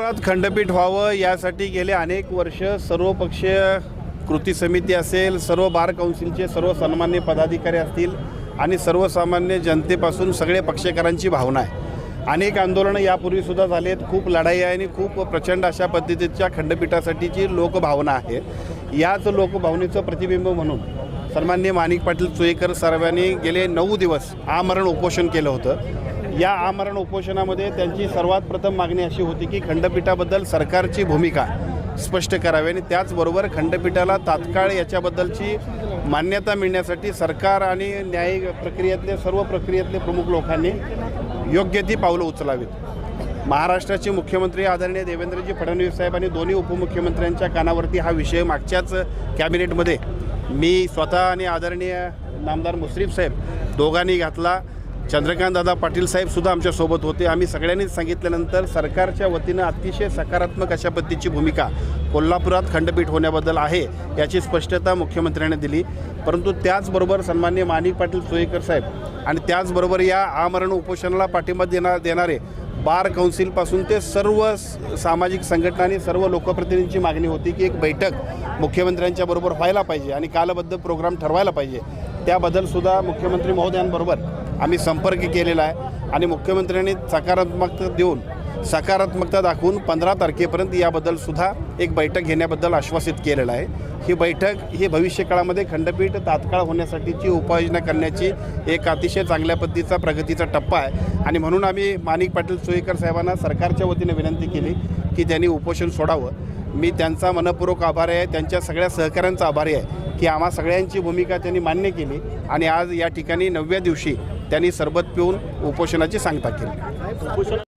परत खंडपीठ व्हावं यासाठी गेले अनेक वर्ष सर्वपक्षीय कृती समिती असेल सर्व बार काउन्सिलचे सर्व सन्मान्य पदाधिकारी असतील आणि सर्वसामान्य जनतेपासून सगळे पक्षकारांची भावना आहे. अनेक आंदोलनं यापूर्वीसुद्धा झालेत. खूप लढाई आहे आणि खूप प्रचंड अशा पद्धतीच्या खंडपीठासाठीची लोकभावना आहे. याच लोकभावनेचं प्रतिबिंब म्हणून सन्मान्य माणिक पाटील चुईकर सर्वांनी गेले नऊ दिवस आमरण उपोषण केलं होतं. या आमरण उपोषणामध्ये त्यांची सर्वात प्रथम मागणी अशी होती की खंडपीठाबद्दल सरकारची भूमिका स्पष्ट करावी आणि त्याचबरोबर खंडपीठाला तात्काळ याच्याबद्दलची मान्यता मिळण्यासाठी सरकार आणि न्याय प्रक्रियेतले सर्व प्रक्रियेतले प्रमुख लोकांनी योग्य ती पावलं उचलावीत. महाराष्ट्राचे मुख्यमंत्री आदरणीय देवेंद्रजी फडणवीस साहेब आणि दोन्ही उपमुख्यमंत्र्यांच्या कानावरती हा विषय मागच्याच कॅबिनेटमध्ये मी स्वतः आणि आदरणीय नामदार मुश्रीफ साहेब दोघांनी घातला. चंद्रकांत दादा पाटील साहेबसुद्धा आमच्यासोबत होते. आम्ही सगळ्यांनीच सांगितल्यानंतर सरकारच्या वतीनं अतिशय सकारात्मक अशा पद्धतीची भूमिका कोल्हापुरात खंडपीठ होण्याबद्दल आहे याची स्पष्टता मुख्यमंत्र्यांनी दिली. परंतु त्याचबरोबर सन्मान्य माणिक पाटील सोयेकर साहेब आणि त्याचबरोबर या आमरण उपोषणाला पाठिंबा देणार देणारे बार काउन्सिलपासून ते सर्व सामाजिक संघटना आणि सर्व लोकप्रतिनिधींची मागणी होती की एक बैठक मुख्यमंत्र्यांच्या बरोबर व्हायला पाहिजे आणि कालबद्ध प्रोग्राम ठरवायला पाहिजे. त्याबद्दलसुद्धा मुख्यमंत्री महोदयांबरोबर आम्ही संपर्क केलेला आहे आणि मुख्यमंत्र्यांनी सकारात्मकता देऊन सकारात्मकता दाखवून पंधरा तारखेपर्यंत याबद्दल सुद्धा एक बैठक घेण्याबद्दल आश्वासित केलेलं आहे. ही बैठक ही भविष्यकाळामध्ये खंडपीठ तात्काळ होण्यासाठीची उपाययोजना करण्याची एक अतिशय चांगल्या पद्धतीचा प्रगतीचा टप्पा आहे. आणि म्हणून आम्ही माणिक पाटील सोयीकर साहेबांना सरकारच्या वतीने विनंती केली की त्यांनी उपोषण सोडावं. मी त्यांचा मनपूर्वक आभारी आहे. त्यांच्या सगळ्या सहकाऱ्यांचा आभारी आहे की आम्हा सगळ्यांची भूमिका त्यांनी मान्य केली. आणि आज या ठिकाणी नवव्या दिवशी त्यांनी सरबत पिऊन उपोषणाची सांगता केली.